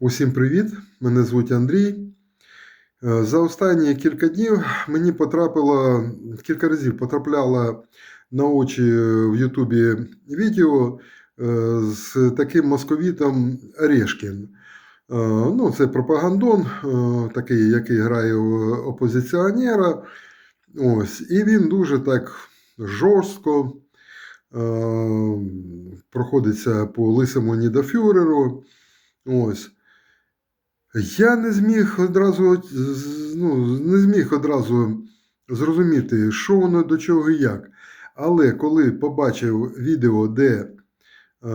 Усім привіт! Мене звуть Андрій. Е, За останні кілька днів мені потрапило кілька разів потрапляло на очі в Ютубі відео е, з таким московітом Орешкін. Е, Ну, це пропагандон, такий, який грає в опозиціонера. Ось, і він дуже так жорстко проходиться по лисому Нідофюреру. Ось. Я не зміг одразу ну, не зміг одразу зрозуміти, що воно до чого і як. Але коли побачив відео, де е,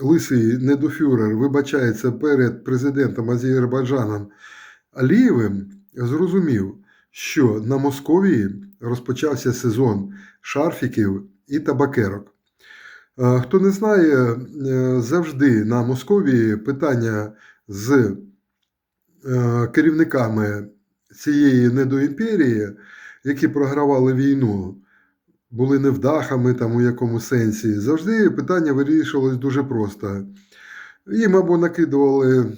лисий недофюрер вибачається перед президентом Азербайджаном Алієвим, зрозумів, що на Московії розпочався сезон шарфіків і табакерок. Хто не знає, е, завжди на Московії питання з е, керівниками цієї недоімперії, які програвали війну, були невдахами там у якому сенсі. Завжди питання вирішувалось дуже просто. Їм або накидували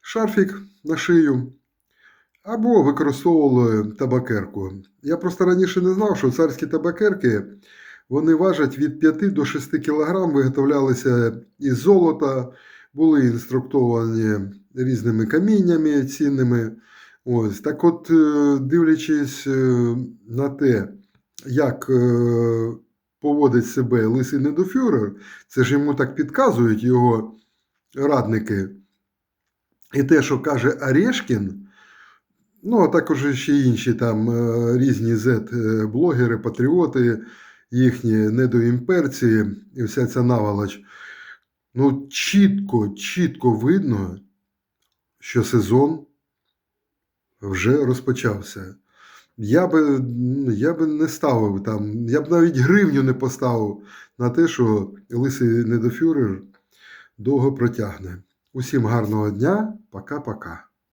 шарфік на шию, або використовували табакерку. Я просто раніше не знав, що царські табакерки вони важать від 5 до 6 кг, виготовлялися із золота, були інструктовані різними каміннями цінними. Ось так, от, е, дивлячись е, на те, як е, поводить себе лисий недофюрер, це ж йому так підказують його радники. І те, що каже Орешкін, ну, а також ще інші там різні зет-блогери, патріоти, їхні недоімперці і вся ця наволоч. Ну, чітко, чітко видно, що сезон вже розпочався. Я би, я би не ставив там, я б навіть гривню не поставив на те, що лисий недофюрер довго протягне. Усім гарного дня, пока-пока.